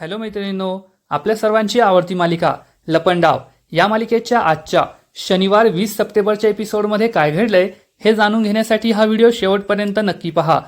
Hello मैत्रिणींनो आपल्या सर्वांची आवडती मालिका लपंडाव या मालिकेच्या आजच्या शनिवार वीस सप्टेंबरच्या एपिसोडमध्ये काय घडलंय हे जाणून घेण्यासाठी हा व्हिडिओ शेवटपर्यंत नक्की पहा.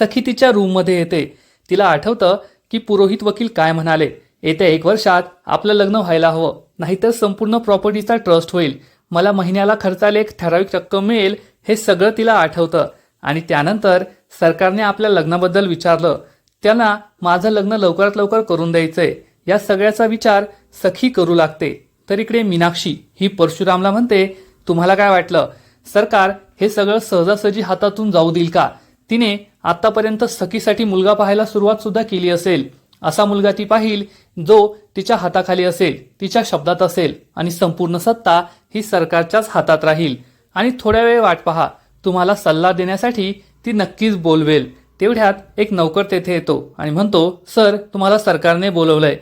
सखी तिच्या रूममध्ये येते. तिला आठवतं की पुरोहित वकील काय म्हणाले येत्या एक वर्षात आपलं लग्न व्हायला हवं नाहीतर संपूर्ण प्रॉपर्टीचा ट्रस्ट होईल. मला महिन्याला खर्चाला एक ठराविक रक्कम मिळेल हे सगळं तिला आठवतं आणि त्यानंतर सरकारने आपल्या लग्नाबद्दल विचारलं. त्यांना माझं लग्न लवकरात लवकर करून द्यायचंय. या सगळ्याचा विचार सखी करू लागते. तर इकडे मीनाक्षी ही परशुरामला म्हणते तुम्हाला काय वाटलं? सरकार हे सगळं सहजासहजी हातातून जाऊ देईल का? तिने आतापर्यंत सखीसाठी मुलगा पाहायला सुरुवात सुद्धा केली असेल. असा मुलगा ती पाहिल जो तिच्या हाताखाली असेल तिच्या शब्दात असेल आणि संपूर्ण सत्ता ही सरकारच्याच हातात राहील. आणि थोड्या वेळ वाट पहा. तुम्हाला सल्ला देण्यासाठी ती नक्कीच बोलवेल. तेवढ्यात एक नौकर तेथे येतो आणि म्हणतो सर तुम्हाला सरकारने बोलवलंय.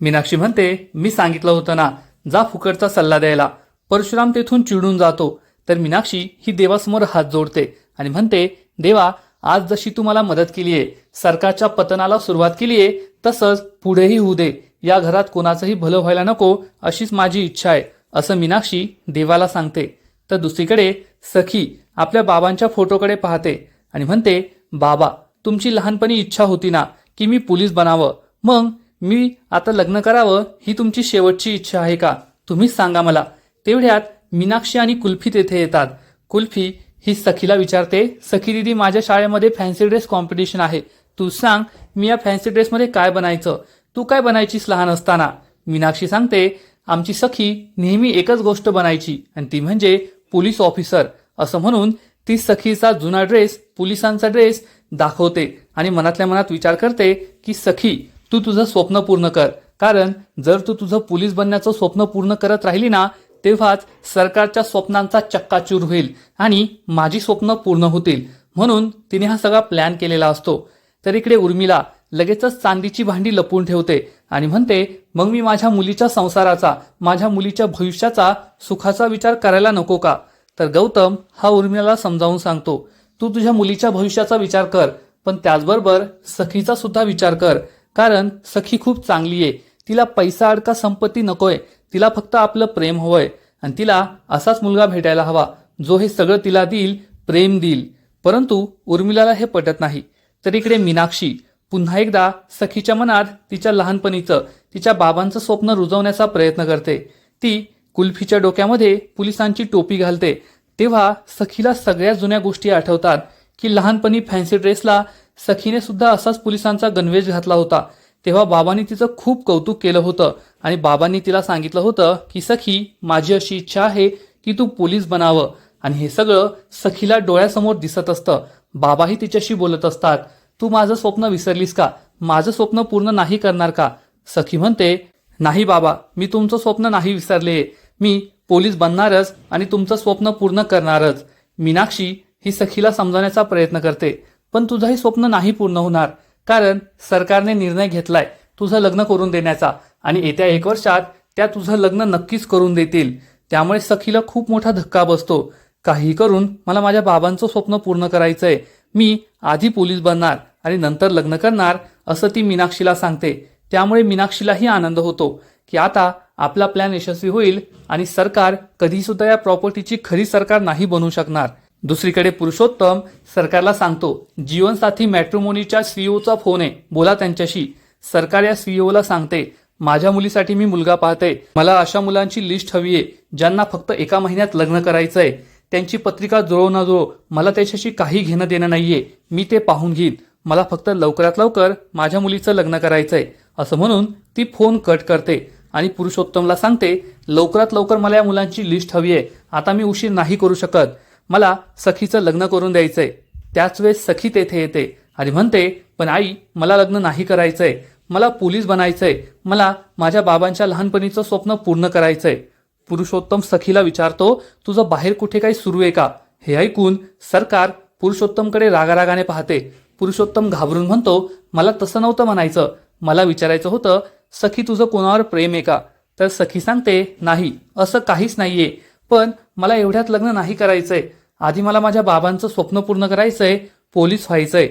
मीनाक्षी म्हणते मी सांगितलं होतं ना जा फुकटचा सल्ला द्यायला. परशुराम तेथून चिडून जातो. तर मीनाक्षी ही देवासमोर हात जोडते आणि म्हणते देवा आज जशी तू मला मदत केली आहे सरकारच्या पतनाला सुरुवात केली आहे तसंच पुढेही होऊ दे. या घरात कोणाचंही भलं व्हायला नको अशीच माझी इच्छा आहे असं मीनाक्षी देवाला सांगते. तर दुसरीकडे सखी आपल्या बाबांच्या फोटोकडे पाहते आणि म्हणते बाबा तुमची लहानपणी इच्छा होती ना की मी पोलीस बनावं? मग मी आता लग्न करावं ही तुमची शेवटची इच्छा आहे का? तुम्हीच सांगा मला. तेवढ्यात मीनाक्षी आणि कुल्फी तेथे येतात. कुल्फी ही सखीला विचारते सखी दिदी माझ्या शाळेमध्ये फॅन्सी ड्रेस कॉम्पिटिशन आहे. तू सांग मी या फॅन्सी ड्रेसमध्ये काय बनायचं? तू काय बनायचीस लहान असताना? मीनाक्षी सांगते आमची सखी नेहमी एकच गोष्ट बनायची आणि ती म्हणजे पोलीस ऑफिसर. असं म्हणून ती सखीचा जुना ड्रेस पोलिसांचा ड्रेस दाखवते आणि मनातल्या मनात विचार करते की सखी तू तुझं स्वप्न पूर्ण कर. कारण जर तू तुझं पोलीस बनण्याचं स्वप्न पूर्ण करत राहिली ना तेव्हाच सरकारच्या स्वप्नांचा चक्काचूर होईल आणि माझी स्वप्न पूर्ण होतील. म्हणून तिने हा सगळा प्लॅन केलेला असतो. तर इकडे उर्मिला लगेचच चांदीची भांडी लपवून ठेवते आणि म्हणते मग मी माझ्या मुलीच्या संसाराचा माझ्या मुलीच्या भविष्याचा सुखाचा विचार करायला नको का? तर गौतम हा उर्मिलाला समजावून सांगतो तू तुझ्या मुलीच्या भविष्याचा विचार कर पण त्याचबरोबर सखीचा सुद्धा विचार कर कारण सखी खूप चांगली आहे. तिला पैसा अडका संपत्ती नकोय. तिला फक्त आपलं प्रेम हवंय. आणि तिला असाच मुलगा भेटायला हवा जो हे सगळं तिला देईल प्रेम देईल. परंतु उर्मिलाला हे पटत नाही. तर इकडे मीनाक्षी पुन्हा एकदा सखीच्या मनात तिच्या लहानपणीचं तिच्या बाबांचं स्वप्न रुजवण्याचा प्रयत्न करते. ती कुल्फीच्या डोक्यामध्ये पोलिसांची टोपी घालते. तेव्हा सखीला सगळ्या जुन्या गोष्टी आठवतात की लहानपणी फॅन्सी ड्रेसला सखीने सुद्धा असाच पोलिसांचा गणवेश घातला होता. तेव्हा बाबांनी तिचं खूप कौतुक केलं होतं आणि बाबांनी तिला सांगितलं होतं की सखी माझी अशी इच्छा आहे की तू पोलीस बनावं. आणि हे सगळं सखीला डोळ्यासमोर दिसत असतं. बाबाही तिच्याशी बोलत असतात तू माझं स्वप्न विसरलीस का? माझं स्वप्न पूर्ण नाही करणार का? सखी म्हणते नाही बाबा मी तुमचं स्वप्न नाही विसरले. मी पोलीस बनणारच आणि तुमचं स्वप्न पूर्ण करणारच. मीनाक्षी ही सखीला समजावण्याचा प्रयत्न करते पण तुझंही स्वप्न नाही पूर्ण होणार कारण सरकारने निर्णय घेतलाय तुझं लग्न करून देण्याचा आणि येत्या एक वर्षात त्या तुझं लग्न नक्कीच करून देतील. त्यामुळे सखीला खूप मोठा धक्का बसतो. काही करून मला माझ्या बाबांचं स्वप्न पूर्ण करायचंय. मी आधी पोलीस बनणार आणि नंतर लग्न करणार असं ती मीनाक्षीला सांगते. त्यामुळे मीनाक्षीलाही आनंद होतो की आता आपला प्लॅन यशस्वी होईल आणि सरकार कधी सुद्धा या प्रॉपर्टीची खरी सरकार नाही बनू शकणार. दुसरीकडे पुरुषोत्तम सरकारला सांगतो जीवनसाथी मॅट्रिमोनीच्या सीईओचा फोन आहे. बोला त्यांच्याशी. सरकार या सीईओला सांगते माझ्या मुलीसाठी मी मुलगा पाहते. मला अशा मुलांची लिस्ट हवी आहे ज्यांना फक्त एका महिन्यात लग्न करायचं आहे त्यांची पत्रिका जुळो ना जुळो मला त्याच्याशी काही घेणं देणं नाहीये. मी ते पाहून घेईन. मला फक्त लवकरात लवकर माझ्या मुलीचं लग्न करायचंय. असं म्हणून ती फोन कट करते. आणि पुरुषोत्तमला सांगते लवकरात लवकर मला या मुलांची लिस्ट हवी आहे. आता मी उशीर नाही करू शकत. मला सखीचं लग्न करून द्यायचंय. त्याच वेळेस सखी तेथे येते. आणि म्हणते पण आई मला लग्न नाही करायचंय. मला पोलीस बनायचंय. मला माझ्या बाबांच्या लहानपणीचं स्वप्न पूर्ण करायचंय. पुरुषोत्तम सखीला विचारतो तुझं बाहेर कुठे काही सुरू आहे का? हे ऐकून सरकार पुरुषोत्तमकडे रागारागाने पाहते. पुरुषोत्तम घाबरून म्हणतो मला तसं नव्हतं म्हणायचं. मला विचारायचं होतं सखी तुझं कोणावर प्रेम आहे का? तर सखी सांगते नाही असं काहीच नाहीये. पण मला एवढ्यात लग्न नाही करायचंय. आधी मला माझ्या बाबांचं स्वप्न पूर्ण करायचंय पोलीस व्हायचंय.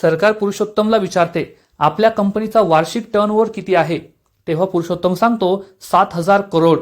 सरकार पुरुषोत्तमला विचारते आपल्या कंपनीचा वार्षिक टर्नओव्हर किती आहे? तेव्हा पुरुषोत्तम सांगतो सात हजार करोड.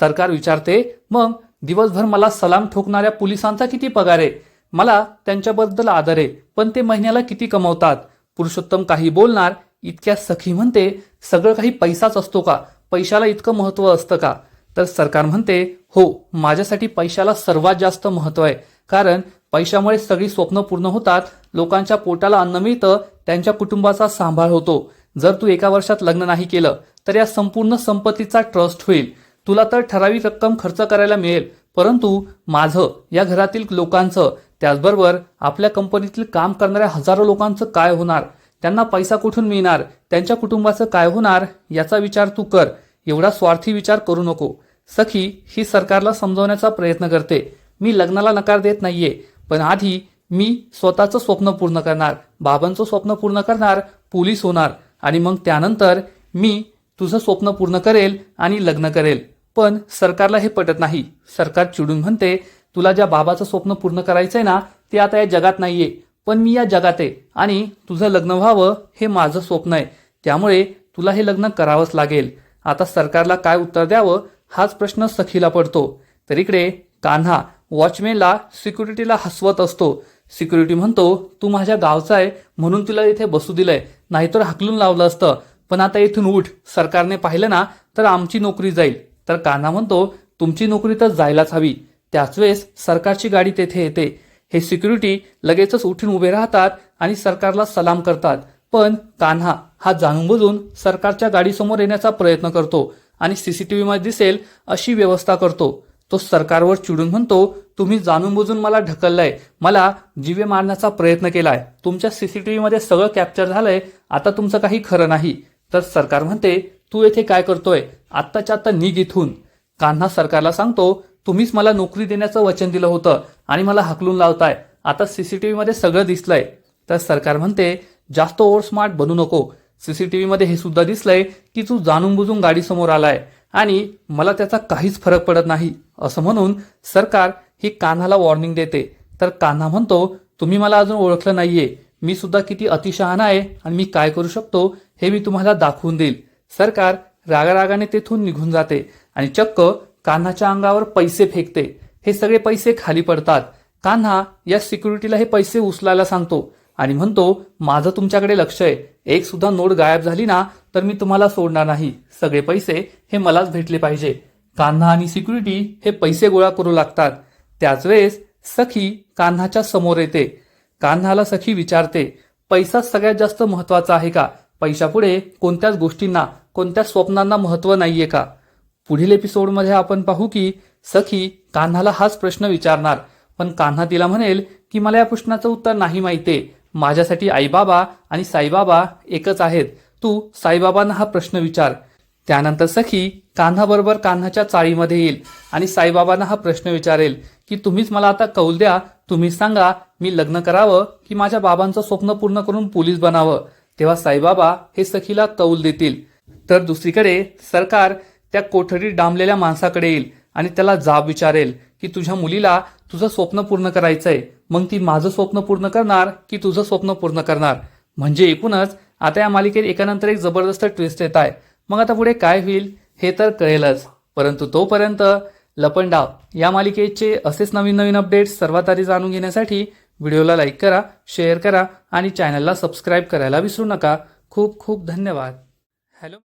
सरकार विचारते मग दिवसभर मला सलाम ठोकणाऱ्या पोलिसांचा किती पगार आहे? मला त्यांच्याबद्दल आदर आहे पण ते महिन्याला किती कमवतात? पुरुषोत्तम काही बोलणार इतक्या सखी म्हणते सगळं काही पैसाच असतो का? पैशाला इतकं महत्त्व असतं का? तर सरकार म्हणते हो माझ्यासाठी पैशाला सर्वात जास्त महत्त्व आहे. कारण पैशामुळे सगळी स्वप्न पूर्ण होतात लोकांच्या पोटाला अन्न मिळतं त्यांच्या कुटुंबाचा सांभाळ होतो. जर तू एका वर्षात लग्न नाही केलं तर या संपूर्ण संपत्तीचा ट्रस्ट होईल. तुला तर ठराविक रक्कम खर्च करायला मिळेल. परंतु माझं या घरातील लोकांचं त्याचबरोबर आपल्या कंपनीतील काम करणाऱ्या हजारो लोकांचं काय होणार? त्यांना पैसा कुठून मिळणार? त्यांच्या कुटुंबाचं काय होणार? याचा विचार तू कर. एवढा स्वार्थी विचार करू नको. सखी ही सरकारला समजवण्याचा प्रयत्न करते. मी लग्नाला नकार देत नाहीये. पण आधी मी स्वतःचं स्वप्न पूर्ण करणार. बाबांचं स्वप्न पूर्ण करणार. पोलीस होणार. आणि मग त्यानंतर मी तुझं स्वप्न पूर्ण करेल आणि लग्न करेल. पण सरकारला हे पटत नाही. सरकार चिडून म्हणते तुला ज्या बाबाचं स्वप्न पूर्ण करायचंय ना ते आता या जगात नाहीये. पण मी या जगात आहे आणि तुझं लग्न व्हावं हे माझं स्वप्न आहे. त्यामुळे तुला हे लग्न करावंच लागेल. आता सरकारला काय उत्तर द्यावं हाच प्रश्न सखीला पडतो. तर इकडे कान्हा वॉचमॅनला सिक्युरिटीला हसवत असतो. सिक्युरिटी म्हणतो तू माझ्या गावचा आहे म्हणून तुला इथे बसू दिलंय. नाहीतर हाकलून लावलं असतं. पण आता इथून उठ. सरकारने पाहिलं ना तर आमची नोकरी जाईल. तर कान्हा म्हणतो तुमची नोकरी तर जायलाच हवी. त्याच वेळेस सरकारची गाडी तेथे येते. हे सिक्युरिटी लगेचच उठून उभे राहतात आणि सरकारला सलाम करतात. पण कान्हा हा जाणून बुजून सरकारच्या गाडीसमोर येण्याचा प्रयत्न करतो आणि सीसीटीव्हीमध्ये दिसेल अशी व्यवस्था करतो. तो सरकारवर चिडून म्हणतो तुम्ही जाणून बुजून मला ढकललंय. मला जीवे मारण्याचा प्रयत्न केलाय. तुमच्या सीसीटीव्हीमध्ये सगळं कॅप्चर झालंय. आता तुमचं काही खरं नाही. तर सरकार म्हणते तू येथे काय करतोय? आत्ताच्या आत्ता निघ इथून. कान्हा सरकारला सांगतो तुम्हीच मला नोकरी देण्याचं वचन दिलं होतं आणि मला हकलून लावताय. आता सीसीटीव्ही मध्ये सगळं दिसलंय. तर सरकार म्हणते जास्त ओव्हर स्मार्ट बनू नको. सीसीटीव्ही मध्ये हे सुद्धा दिसलंय की तू जाणून बुजून गाडीसमोर आलाय आणि मला त्याचा काहीच फरक पडत नाही. असं म्हणून सरकार ही कान्हाला वॉर्निंग देते. तर कान्हा म्हणतो तुम्ही मला अजून ओळखलं नाहीये. मी सुद्धा किती अतिशहाणा आहे आणि मी काय करू शकतो हे मी तुम्हाला दाखवून देईल. सरकार रागारागाने तेथून निघून जाते आणि चक्क कान्हाच्या अंगावर पैसे फेकते. हे सगळे पैसे खाली पडतात. कान्हा या सिक्युरिटीला हे पैसे उचलायला सांगतो आणि म्हणतो माझं तुमच्याकडे लक्ष आहे. एक सुद्धा नोट गायब झाली ना तर मी तुम्हाला सोडणार नाही. सगळे पैसे हे मलाच भेटले पाहिजे. कान्हा आणि सिक्युरिटी हे पैसे गोळा करू लागतात. त्याच वेळेस सखी कान्हाच्या समोर येते. कान्हाला सखी विचारते पैसा सगळ्यात जास्त महत्त्वाचा आहे का? पैशापुढे कोणत्याच गोष्टींना कोणत्या स्वप्नांना महत्त्व नाहीये का? पुढील एपिसोडमध्ये आपण पाहू की सखी कान्हाला हाच प्रश्न विचारणार. पण कान्हा तिला म्हणेल की मला या प्रश्नाचं उत्तर नाही माहिती. माझ्यासाठी आईबाबा आणि साईबाबा एकच आहेत. तू साईबाबांना हा प्रश्न विचार. त्यानंतर सखी कान्हाबरोबर कान्हाच्या चाळीमध्ये येईल आणि साईबाबांना हा प्रश्न विचारेल की तुम्हीच मला आता कौल द्या. तुम्हीच सांगा मी लग्न करावं की माझ्या बाबांचं स्वप्न पूर्ण करून पोलीस बनावं? तेव्हा साईबाबा हे सखीला कौल देतील. तर दुसरीकडे सरकार त्या कोठडीत डांबलेल्या माणसाकडे येईल आणि त्याला जाब विचारेल की तुझ्या मुलीला तुझं स्वप्न पूर्ण करायचंय. मग ती माझं स्वप्न पूर्ण करणार की तुझं स्वप्न पूर्ण करणार? म्हणजे एकूणच आता या मालिकेत एकानंतर एक जबरदस्त ट्विस्ट येत आहे. मग आता पुढे काय होईल हे तर कळेलच. परंतु तोपर्यंत लपंडाव या मालिकेचे असेच नवीन नवीन अपडेट्स सर्वात आधी जाणून घेण्यासाठी व्हिडिओला लाईक करा शेअर करा आणि चॅनलला सबस्क्राईब करायला विसरू नका. खूप खूप धन्यवाद. हॅलो.